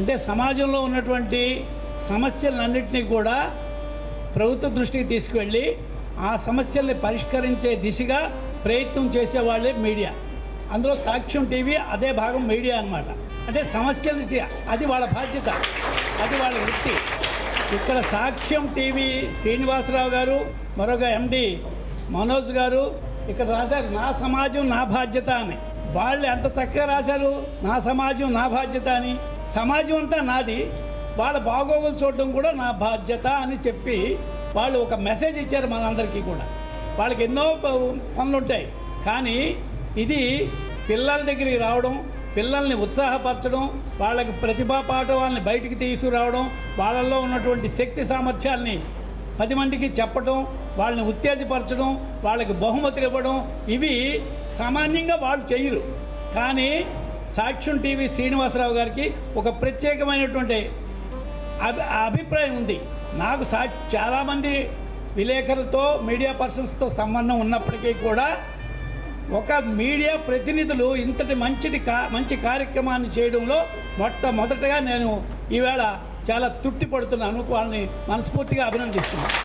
అంటే సమాజంలో ఉన్నటువంటి సమస్యలన్నింటినీ కూడా ప్రభుత్వ దృష్టికి తీసుకువెళ్ళి ఆ సమస్యల్ని పరిష్కరించే దిశగా ప్రయత్నం చేసేవాళ్ళే మీడియా. అందులో సాక్ష్యం టీవీ అదే భాగం మీడియా అన్నమాట. అంటే సమస్యలు అది వాళ్ళ బాధ్యత అది వాళ్ళ వృత్తి. ఇక్కడ సాక్ష్యం టీవీ శ్రీనివాసరావు గారు మరొక ఎండి మనోజ్ గారు ఇక్కడ రాశారు నా సమాజం నా బాధ్యత అని. వాళ్ళు ఎంత చక్కగా రాశారు నా సమాజం నా బాధ్యత అని. సమాజం అంతా నాది. వాళ్ళ బాగోగులు చూడడం కూడా నా బాధ్యత అని చెప్పి వాళ్ళు ఒక మెసేజ్ ఇచ్చారు మనందరికీ కూడా. వాళ్ళకి ఎన్నో ప- పనులు ఉంటాయి కానీ ఇది పిల్లల దగ్గరికి రావడం పిల్లల్ని ఉత్సాహపరచడం వాళ్ళకి ప్రతిభా పాఠవాల్ని బయటికి తీసుకురావడం వాళ్ళల్లో ఉన్నటువంటి శక్తి సామర్థ్యాల్ని పది మందికి చెప్పడం వాళ్ళని ఉత్తేజపరచడం వాళ్ళకి బహుమతులు ఇవ్వడం ఇవి సామాన్యంగా వాళ్ళు చేయరు. కానీ సాక్ష్యం టీవీ శ్రీనివాసరావు గారికి ఒక ప్రత్యేకమైనటువంటి అభి అభిప్రాయం ఉంది. నాకు సా చాలామంది విలేకరులతో మీడియా పర్సన్స్తో సంబంధం ఉన్నప్పటికీ కూడా ఒక మీడియా ప్రతినిధులు ఇంతటి మంచిది కా మంచి కార్యక్రమాన్ని చేయడంలో మొట్టమొదటగా నేను ఈవేళ చాలా తృప్తి పడుతున్నాను వాళ్ళని మనస్ఫూర్తిగా అభినందిస్తున్నాను.